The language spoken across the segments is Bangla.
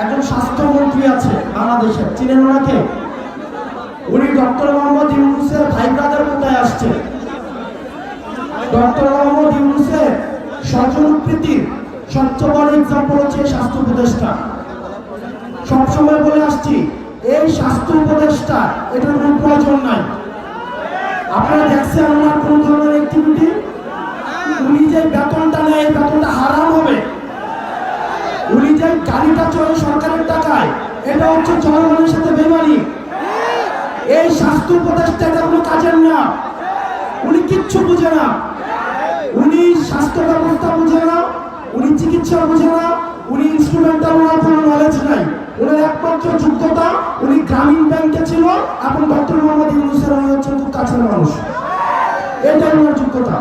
একজন স্বাস্থ্যমন্ত্রী আছে বাংলাদেশে চিনেন ওনাকে? উনি ডক্টর মোহাম্মদ ইউনুসের ভাই ব্রাদার কোথায় আসছে? ডক্টর মোহাম্মদ ইউনুসের স্বজনপ্রীতির সবচেয়ে বড় এক্সাম্পল হচ্ছে স্বাস্থ্য উপদেষ্টা। সবসময় বলে আসছি, এই স্বাস্থ্য উপদেষ্টা, এটার কোনো প্রয়োজন নাই। আপনারা দেখছেন ওনার কোন উনি যে গাড়িটা চলে সরকারের টাকায়, এটা হচ্ছে জনগণের সাথে বেমানি। এই স্বাস্থ্য উপদেষ্টা এটা কোনো কাজের না। উনি কিচ্ছু বুঝে না। উনি স্বাস্থ্য ব্যবস্থা বুঝে না, উনি চিকিৎসা বুঝে না, উনি ইনস্ট্রুমেন্টাল ওনার কোনো নলেজ নাই। ওনার একমাত্র যোগ্যতা, উনি গ্রামীণ ব্যাংকে ছিল এবং ডক্টর মোহাম্মদ ইউনুসের উনি হচ্ছেন খুব কাছের মানুষ। এটাই ওনার যোগ্যতা।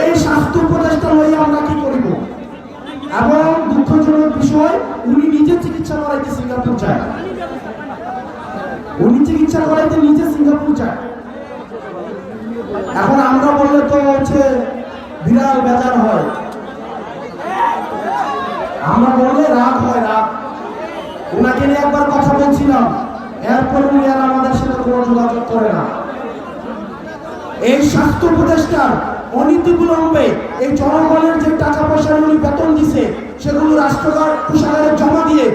এই স্বাস্থ্য উপদেষ্টা লইয়া আমরা কি করিব? এবং দুঃখজনক বিষয় উনি নিজে চিকিৎসা করাইতে সিঙ্গাপুর যায়। উনি চিকিৎসা করাইতে নিজে সিঙ্গাপুর যায়। এখন আমরা বললে তো হচ্ছে বিরাট বেজার হয়। আমরা বললে রাগ হয়, রাগ। ওনাকে নিয়ে একবার কথা বলছিলাম। এরপর উনি আর আমাদের সাথে কোনো যোগাযোগ করে না। এই স্বাস্থ্য উপদেষ্টার অনীতি বিলম্বে এই জনগণের যে টাকা সেগুলো রাষ্ট্রকার কোষাগারে জমা দিয়ে